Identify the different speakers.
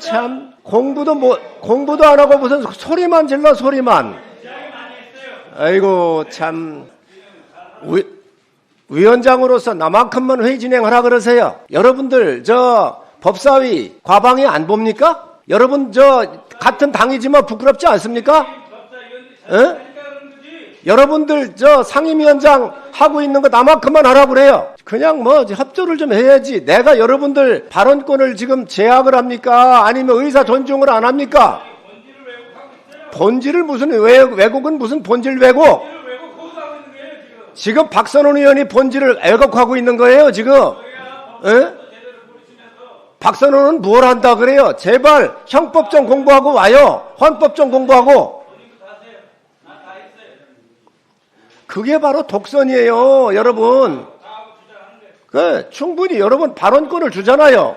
Speaker 1: 참 공부도 뭐 공부도 안 하고 무슨 소리만 질러 소리만. 아이고 참 위, 위원장으로서 나만큼만 회의 진행하라 그러세요. 여러분들 저 법사위 과방위 안 봅니까? 여러분 저 같은 당이지만 부끄럽지 않습니까? 예? 여러분들 저 상임위원장 하고 있는 거 나만큼만 하라고 그래요. 그냥 뭐 협조를 좀 해야지. 내가 여러분들 발언권을 지금 제약을 합니까? 아니면 의사 존중을 안 합니까? 본질을 무슨 외, 왜곡은 무슨 본질 왜곡?
Speaker 2: 왜곡
Speaker 1: 지금. 박선원 의원이 본질을 왜곡하고 있는 거예요, 지금. 예? 박선원은 뭘 한다 그래요? 제발 형법 좀 공부하고 와요. 헌법 좀 공부하고. 그게 바로 독선이에요, 여러분. 그 충분히 여러분 발언권을 주잖아요.